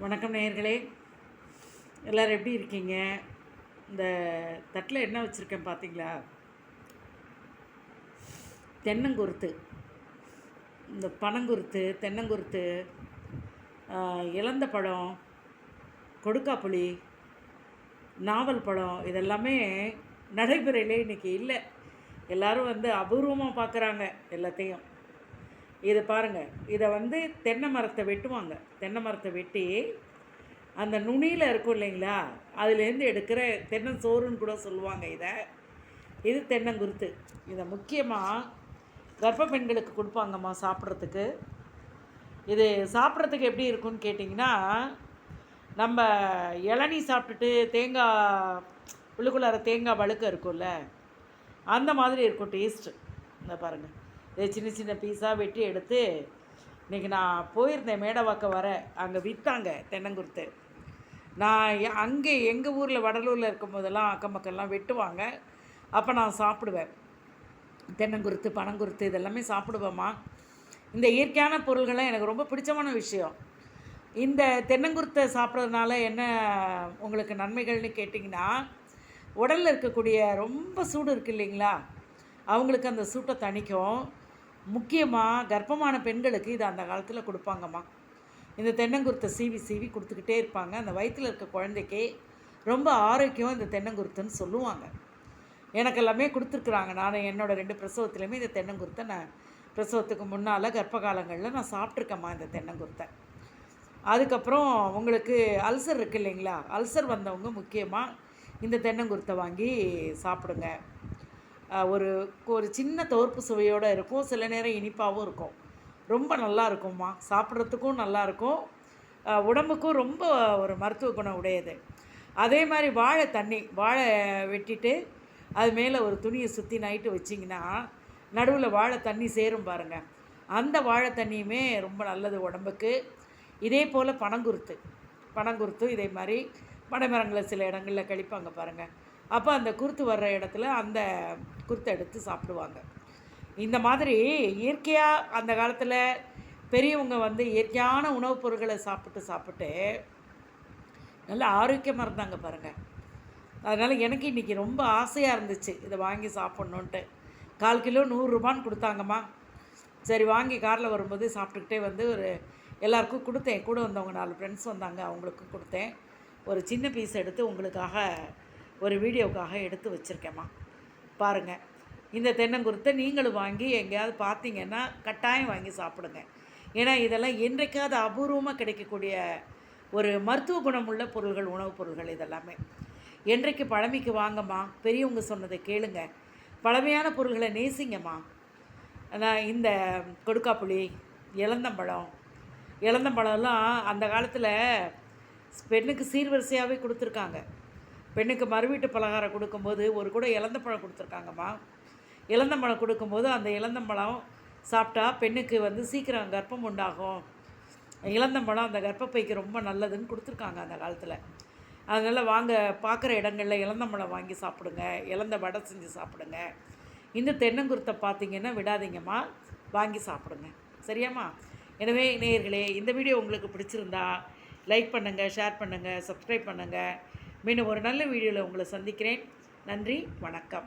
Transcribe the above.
வணக்கம் நேயர்களே. எல்லோரும் எப்படி இருக்கீங்க? இந்த தட்டில் என்ன வச்சுருக்கேன் பார்த்தீங்களா தென்னங்குருத்து. இந்த பனங்குருத்து தென்னங்குருத்து இழந்த பழம் கொடுக்காப்புளி நாவல் பழம் இதெல்லாமே நடைமுறையிலே இன்றைக்கி இல்லை. எல்லோரும் வந்து அபூர்வமாக பார்க்குறாங்க எல்லாத்தையும். இது பாருங்கள் இதை வந்து தென்னை மரத்தை வெட்டுவாங்க. தென்னை மரத்தை வெட்டி அந்த நுனியில் இருக்கும் இல்லைங்களா? அதுலேருந்து எடுக்கிற தென்னஞ்சோறுன்னு கூட சொல்லுவாங்க இதை. இது தென்னங்குருத்து. இதை முக்கியமாக கர்ப்ப பெண்களுக்கு கொடுப்பாங்கம்மா சாப்பிட்றதுக்கு. இது சாப்பிட்றதுக்கு எப்படி இருக்கும்னு கேட்டிங்கன்னா நம்ம இளநீ சாப்பிட்டுட்டு தேங்காய் உள்ளுக்குள்ளார தேங்காய் வழுக்க இருக்கும்ல அந்த மாதிரி இருக்கும் டேஸ்ட்டு இந்த பாருங்கள் இதை சின்ன சின்ன பீஸாக வெட்டி எடுத்து இன்றைக்கி நான் போயிருந்தேன் மேடவாக்கம் வர. அங்கே விற்றாங்க தென்னங்குருத்து. நான் அங்கே எங்கள் ஊரில் வடலூரில் இருக்கும் போதெல்லாம் அக்கம் பக்கம்லாம் வெட்டுவாங்க. அப்போ நான் சாப்பிடுவேன். தென்னங்குருத்து பனங்குருத்து இதெல்லாமே சாப்பிடுவேம்மா. இந்த இயற்கையான பொருள்கள்லாம் எனக்கு ரொம்ப பிடிச்சமான விஷயம். இந்த தென்னங்குருத்தை சாப்பிட்றதுனால என்ன உங்களுக்கு நன்மைகள்னு கேட்டிங்கன்னா உடலில் இருக்கக்கூடிய ரொம்ப சூடு இருக்குது இல்லைங்களா? அவங்களுக்கு அந்த சூட்டை தணிக்கும். முக்கியமாக கர்ப்பமான பெண்களுக்கு இது அந்த காலத்தில் கொடுப்பாங்கம்மா. இந்த தென்னங்குருத்தை சீவி சீவி கொடுத்துக்கிட்டே இருப்பாங்க. அந்த வயிற்றில் இருக்க குழந்தைக்கே ரொம்ப ஆரோக்கியம் இந்த தென்னங்குருத்துன்னு சொல்லுவாங்க. எனக்கு எல்லாமே கொடுத்துருக்குறாங்க. நான் என்னோட ரெண்டு பிரசவத்துலேயுமே இந்த தென்னங்குருத்தை நான் பிரசவத்துக்கு முன்னால் கர்ப்ப காலங்களில் நான் சாப்பிட்ருக்கேம்மா இந்த தென்னங்குருத்தை. அதுக்கப்புறம் உங்களுக்கு அல்சர் இருக்கு இல்லைங்களா? அல்சர் வந்தவங்க முக்கியமாக இந்த தென்னங்குருத்தை வாங்கி சாப்பிடுங்க. ஒரு ஒரு சின்ன தோற்பு சுவையோடு இருக்கும். சில நேரம் இனிப்பாகவும் இருக்கும். ரொம்ப நல்லா இருக்கும்மா. சாப்பிட்றதுக்கும் நல்லாயிருக்கும் உடம்புக்கும் ரொம்ப ஒரு மருத்துவ குணம் உடையது. அதே மாதிரி வாழை தண்ணி வாழை வெட்டிட்டு அது மேலே ஒரு துணியை சுற்றி நைட்டு வச்சிங்கன்னா நடுவில் வாழை தண்ணி சேரும் பாருங்கள் அந்த வாழை தண்ணியுமே ரொம்ப நல்லது உடம்புக்கு. இதே போல் பனங்குருத்து. பனங்குருத்தும் இதே மாதிரி பனைமரங்களை சில இடங்களில் கழிப்பாங்க பாருங்கள் அப்போ அந்த குருத்து வர்ற இடத்துல அந்த குருத்தை எடுத்து சாப்பிடுவாங்க. இந்த மாதிரி இயற்கையாக அந்த காலத்தில் பெரியவங்க வந்து இயற்கையான உணவுப் பொருட்களை சாப்பிட்டு சாப்பிட்டு நல்லா ஆரோக்கியமாக இருந்தாங்க பாருங்கள் அதனால் எனக்கு இன்றைக்கி ரொம்ப ஆசையாக இருந்துச்சு. இதை வாங்கி சாப்பிட்ணுன்ட்டு கால் கிலோ நூறுரூபான்னு கொடுத்தாங்கம்மா. சரி வாங்கி காரில் வரும்போது சாப்பிட்டுக்கிட்டே வந்து ஒரு எல்லாருக்கும் கொடுத்தேன். கூட வந்தவங்க நாலு ஃப்ரெண்ட்ஸ் வந்தாங்க அவங்களுக்கும் கொடுத்தேன். ஒரு சின்ன பீஸ் எடுத்து உங்களுக்காக ஒரு வீடியோவுக்காக எடுத்து வச்சுருக்கேம்மா. பாருங்கள் இந்த தென்னங்குருத்தை நீங்களும் வாங்கி எங்கேயாவது பார்த்தீங்கன்னா கட்டாயம் வாங்கி சாப்பிடுங்க. ஏன்னா இதெல்லாம் என்றைக்காவது அபூர்வமாக கிடைக்கக்கூடிய ஒரு மருத்துவ குணமுள்ள பொருள்கள் உணவுப் பொருள்கள் இதெல்லாமே. என்றைக்கு பழமைக்கு வாங்கம்மா? பெரியவங்க சொன்னதை கேளுங்க. பழமையான பொருள்களை நேசிங்கம்மா. நான் இந்த கொடுக்காப்புளி இளந்தம்பழம் இளந்தம்பழம்லாம் அந்த காலத்தில் பெண்ணுக்கு சீர்வரிசையாகவே கொடுத்துருக்காங்க. பெண்ணுக்கு மறுவீட்டு பலகாரம் கொடுக்கும்போது ஒரு கூட இளந்தப்பழம் கொடுத்துருக்காங்கம்மா. இளந்தம்பழம் கொடுக்கும்போது அந்த இளந்தம்பழம் சாப்பிட்டா பெண்ணுக்கு வந்து சீக்கிரம் கர்ப்பம் உண்டாகும். இளந்தம்பழம் அந்த கர்ப்பப்பைக்கு ரொம்ப நல்லதுன்னு கொடுத்துருக்காங்க அந்த காலத்தில். அதனால் வாங்க பார்க்குற இடங்களில் இளந்தம்பழம் வாங்கி சாப்பிடுங்க. இளந்த வடை செஞ்சு சாப்பிடுங்க. இந்த தென்னங்குருத்தை பார்த்தீங்கன்னா விடாதீங்கம்மா. வாங்கி சாப்பிடுங்க. சரியாம்மா? எனவே நேயர்களே இந்த வீடியோ உங்களுக்கு பிடிச்சிருந்தா லைக் பண்ணுங்கள் ஷேர் பண்ணுங்கள் சப்ஸ்கிரைப் பண்ணுங்கள் மீண்டும் ஒரு நல்ல வீடியோவில் உங்களை சந்திக்கிறேன். நன்றி வணக்கம்.